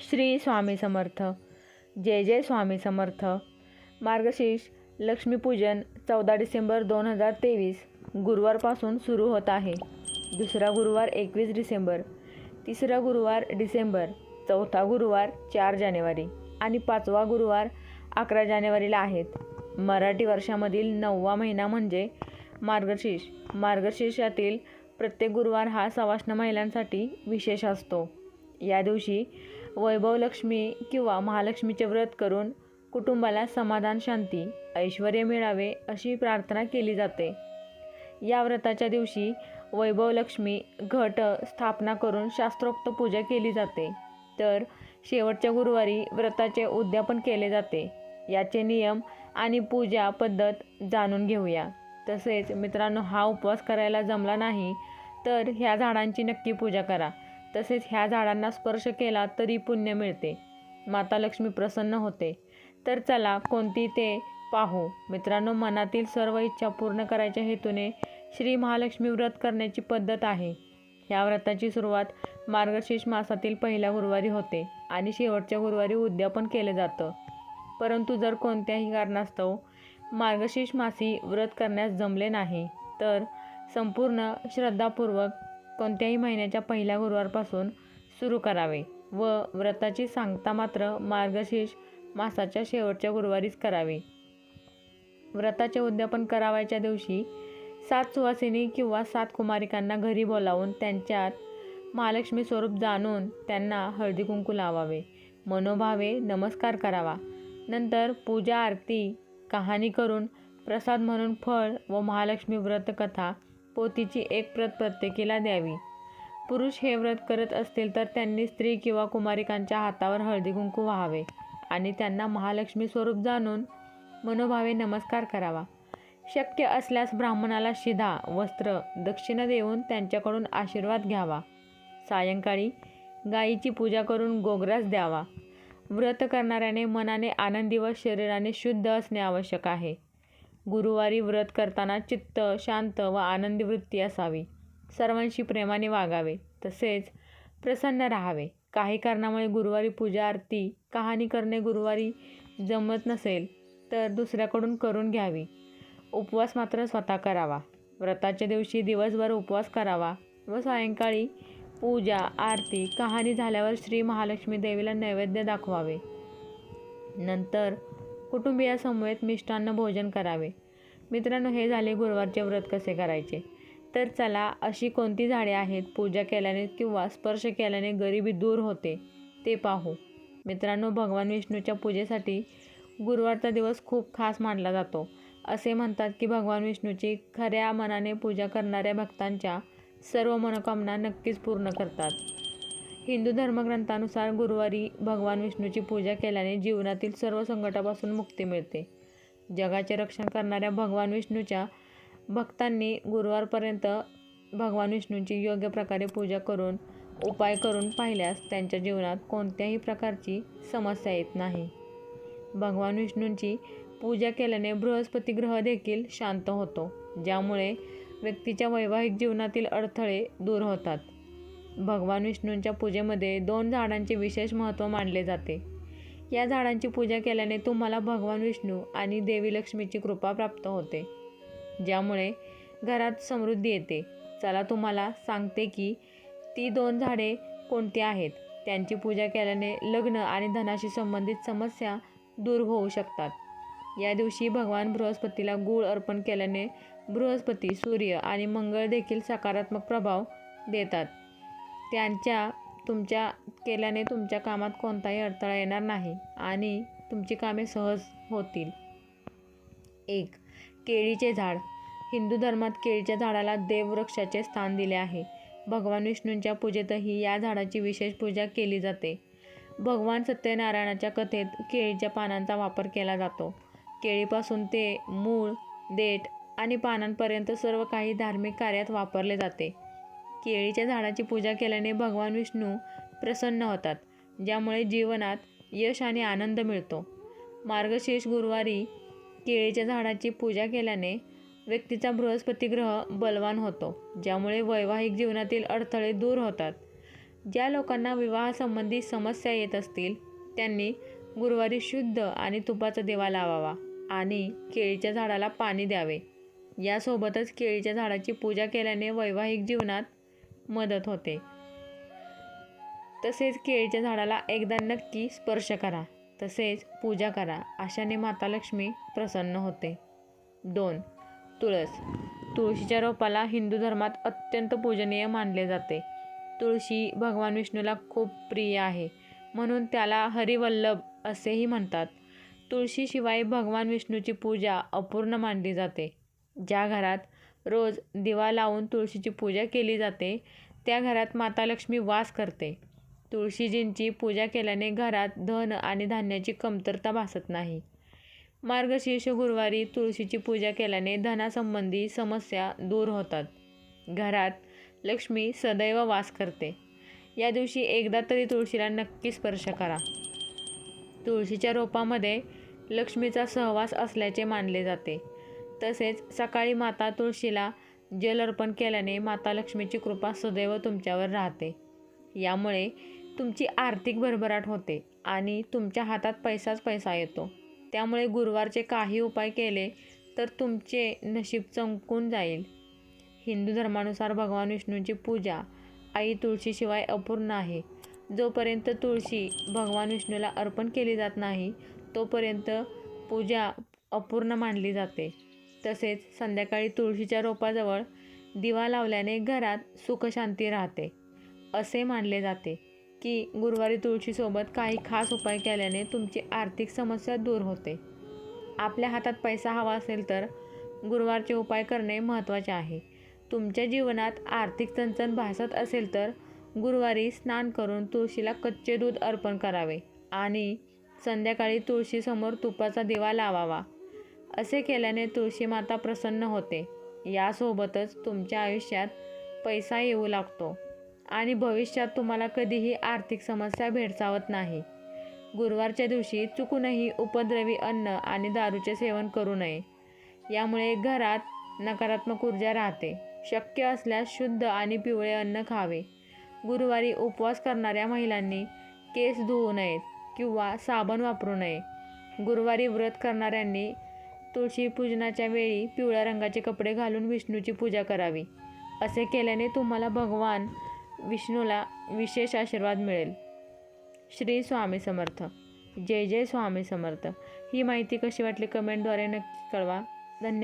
श्री स्वामी समर्थ. जय जय स्वामी समर्थ. मार्गशीर्ष लक्ष्मीपूजन चौदा डिसेंबर दोन हजार तेवीस गुरुवारपासून सुरू होत आहे. दुसरा गुरुवार एकवीस डिसेंबर तिसरा गुरुवार डिसेंबर चौथा गुरुवार चार जानेवारी आणि पाचवा गुरुवार अकरा जानेवारीला आहेत. मराठी वर्षामधील नववा महिना म्हणजे मार्गशीर्ष. मार्गशीर्षातील प्रत्येक गुरुवार हा सवाष्ण महिलांसाठी विशेष असतो. या दिवशी वैभवलक्ष्मी किंवा महालक्ष्मीचे व्रत करून कुटुंबाला समाधान शांती ऐश्वर मिळावे अशी प्रार्थना केली जाते. या व्रताच्या दिवशी वैभवलक्ष्मी घट स्थापना करून शास्त्रोक्त पूजा केली जाते. तर शेवटच्या गुरुवारी व्रताचे उद्यापन केले जाते. याचे नियम आणि पूजा पद्धत जाणून घेऊया. तसेच मित्रांनो हा उपवास करायला जमला नाही तर ह्या झाडांची नक्की पूजा करा. तसेच ह्या झाडांना स्पर्श केला तरी पुण्य मिळते. माता लक्ष्मी प्रसन्न होते. तर चला कोणती ते पाहू. मित्रांनो मनातील सर्व इच्छा पूर्ण करायच्या हेतूने श्री महालक्ष्मी व्रत करण्याची पद्धत आहे. ह्या व्रताची सुरुवात मार्गशीर्ष मासातील पहिल्या गुरुवारी होते आणि शेवटच्या गुरुवारी उद्यापन केले जातं. परंतु जर कोणत्याही कारणास्तव मार्गशीर्ष मासी व्रत करण्यास जमले नाही तर संपूर्ण श्रद्धापूर्वक कोणत्याही महिन्याच्या पहिल्या गुरुवारपासून सुरू करावे व व्रताची सांगता मात्र मार्गशीर्ष मासाच्या शेवटच्या गुरुवारीच करावे. व्रताचे उद्यापन करावयाच्या दिवशी सात सुवासिनी किंवा सात कुमारिकांना घरी बोलावून त्यांच्यात महालक्ष्मी स्वरूप जाणून त्यांना हळदी कुंकू लावावे. मनोभावे नमस्कार करावा. नंतर पूजा आरती कहाणी करून प्रसाद म्हणून फळ व महालक्ष्मी व्रत पोतीची एक प्रत प्रत्येकीला द्यावी. पुरुष हे व्रत करत असतील तर त्यांनी स्त्री किंवा कुमारिकांच्या हातावर हळदी कुंकू व्हावे आणि त्यांना महालक्ष्मी स्वरूप जाणून मनोभावे नमस्कार करावा. शक्य असल्यास ब्राह्मणाला शिधा वस्त्र दक्षिणा देऊन त्यांच्याकडून आशीर्वाद घ्यावा. सायंकाळी गायीची पूजा करून गोग्रास द्यावा. व्रत करणाऱ्याने मनाने आनंदी व शरीराने शुद्ध असणे आवश्यक आहे. गुरुवारी व्रत करताना चित्त शांत व आनंदी वृत्ती असावी. सर्वांशी प्रेमाने वागावे तसेच प्रसन्न राहावे. काही कारणामुळे गुरुवारी पूजा आरती कहाणी करणे गुरुवारी जमत नसेल तर दुसऱ्याकडून करून घ्यावी. उपवास मात्र स्वतः करावा. व्रताच्या दिवशी दिवसभर उपवास करावा व सायंकाळी पूजा आरती कहाणी झाल्यावर श्री महालक्ष्मी देवीला नैवेद्य दाखवावे. नंतर कुटुंबियासमवेत मिष्टान्न भोजन करावे. मित्रांनो हे झाले गुरुवारचे व्रत कसे करायचे? तर चला अशी कोणती झाडे आहेत? पूजा केल्याने किंवा स्पर्श केल्याने गरिबी दूर होते ते पाहू. मित्रांनो भगवान विष्णूच्या पूजेसाठी गुरुवारचा दिवस खूप खास मानला जातो. असे म्हणतात की भगवान विष्णूची खऱ्या मनाने पूजा करणाऱ्या भक्तांच्या सर्व मनोकामना नक्कीच पूर्ण करतात. हिंदू धर्मग्रंथानुसार गुरुवारी भगवान विष्णूची पूजा केल्याने जीवनातील सर्व संकटापासून मुक्ती मिळते. जगाचे रक्षण करणाऱ्या भगवान विष्णूच्या भक्तांनी गुरुवारपर्यंत भगवान विष्णूंची योग्य प्रकारे पूजा करून उपाय करून पाहिल्यास त्यांच्या जीवनात कोणत्याही प्रकारची समस्या येत नाही. भगवान विष्णूंची पूजा केल्याने बृहस्पती ग्रह देखील शांत होतो ज्यामुळे व्यक्तीच्या वैवाहिक जीवनातील अडथळे दूर होतात. भगवान विष्णूंच्या पूजेमध्ये दोन झाडांचे विशेष महत्त्व मानले जाते. या झाडांची पूजा केल्याने तुम्हाला भगवान विष्णू आणि देवी लक्ष्मीची कृपा प्राप्त होते. ज्यामुळे घरात समृद्धी येते. चला तुम्हाला सांगते की ती दोन झाडे कोणती आहेत? त्यांची पूजा केल्याने लग्न आणि धनाशी संबंधित समस्या दूर होऊ शकतात. या दिवशी भगवान बृहस्पतीला गूळ अर्पण केल्याने बृहस्पती सूर्य आणि मंगळ देखील सकारात्मक प्रभाव देतात. त्यांच्या तुमच्या केल्याने तुमच्या कामात कोणताही अडथळा येणार नाही आणि तुमची कामे सहज होतील. एक केळीचे झाड. हिंदू धर्मात केळीच्या झाडाला देववृक्षाचे स्थान दिले आहे. भगवान विष्णूंच्या पूजेतही या झाडाची विशेष पूजा केली जाते. भगवान सत्यनारायणाच्या कथेत केळीच्या पानांचा वापर केला जातो. केळीपासून ते मूळ देठ आणि पानांपर्यंत सर्व काही धार्मिक कार्यात वापरले जाते. केळीच्या झाडाची पूजा केल्याने भगवान विष्णू प्रसन्न होतात ज्यामुळे जीवनात यश आणि आनंद मिळतो. मार्गशीर्ष गुरुवारी केळीच्या झाडाची पूजा केल्याने व्यक्तीचा बृहस्पती ग्रह बलवान होतो ज्यामुळे वैवाहिक जीवनातील अडथळे दूर होतात. ज्या लोकांना विवाहासंबंधी समस्या येत असतील त्यांनी गुरुवारी शुद्ध आणि तुपाचा दिवा लावावा आणि केळीच्या झाडाला पाणी द्यावे. यासोबतच केळीच्या झाडाची पूजा केल्याने वैवाहिक जीवनात मदत होते. तसेच केळीच्या झाडाला एकदा नक्की स्पर्श करा. तसेच पूजा करा. अशाने माता लक्ष्मी प्रसन्न होते. दोन तुळस. तुळशीच्या रोपाला हिंदू धर्मात अत्यंत पूजनीय मानले जाते. तुळशी भगवान विष्णूला खूप प्रिय आहे. म्हणून त्याला हरिवल्लभ असेही म्हणतात. तुळशीशिवाय भगवान विष्णूची पूजा अपूर्ण मानली जाते. ज्या घरात रोज दिवा लावून तुळशीची पूजा केली जाते. त्या घरात माता लक्ष्मी वास करते. तुळशीजींची पूजा केल्याने घरात धन आणि धान्याची कमतरता भासत नाही. मार्गशीर्ष गुरुवारी तुळशीची पूजा केल्याने धनासंबंधी समस्या दूर होतात. घरात लक्ष्मी सदैव वास करते. या दिवशी एकदा तरी तुळशीला नक्की स्पर्श करा. तुळशीच्या रोपामध्ये लक्ष्मीचा सहवास असल्याचे मानले जाते. तसेच सकाळी माता तुळशीला जल अर्पण केल्याने माता लक्ष्मीची कृपा सदैव तुमच्यावर राहते. यामुळे तुमची आर्थिक भरभराट होते आणि तुमच्या हातात पैसाच पैसा येतो. त्यामुळे गुरुवारचे काही उपाय केले तर तुमचे नशीब चमकून जाईल. हिंदू धर्मानुसार भगवान विष्णूंची पूजा आई तुळशीशिवाय अपूर्ण आहे. जोपर्यंत तुळशी भगवान विष्णूला अर्पण केली जात नाही तोपर्यंत पूजा अपूर्ण मानली जाते. तसेच संध्याकाळी तुळशीच्या रोपाजवळ दिवा लावल्याने घरात सुखशांती राहते. असे मानले जाते की गुरुवारी तुळशीसोबत काही खास उपाय केल्याने तुमची आर्थिक समस्या दूर होते. आपल्या हातात पैसा हवा असेल तर गुरुवारचे उपाय करणे महत्त्वाचे आहे. तुमच्या जीवनात आर्थिक चणचण भासत असेल तर गुरुवारी स्नान करून तुळशीला कच्चे दूध अर्पण करावे आणि संध्याकाळी तुळशीसमोर तुपाचा दिवा लावावा. असे केल्याने तुळशी माता प्रसन्न होते. यासोबतच तुमच्या आयुष्यात पैसा येऊ लागतो आणि भविष्यात तुम्हाला कधीही आर्थिक समस्या भेडसावत नाही. गुरुवारच्या दिवशी चुकूनही उपद्रवी अन्न आणि दारूचे सेवन करू नये. यामुळे घरात नकारात्मक ऊर्जा राहते. शक्य असल्यास शुद्ध आणि पिवळे अन्न खावे. गुरुवारी उपवास करणाऱ्या महिलांनी केस धुवू नयेत किंवा साबण वापरू नये. गुरुवारी व्रत करणाऱ्यांनी तुळशी पूजनाच्या वेळी पिवळ्या रंगाचे कपडे घालून विष्णूची पूजा करावी. असे केल्याने तुम्हाला भगवान विष्णूला विशेष आशीर्वाद मिळेल. श्री स्वामी समर्थ. जय जय स्वामी समर्थ. ही माहिती कशी वाटली कमेंटद्वारे नक्की कळवा. धन्यवाद.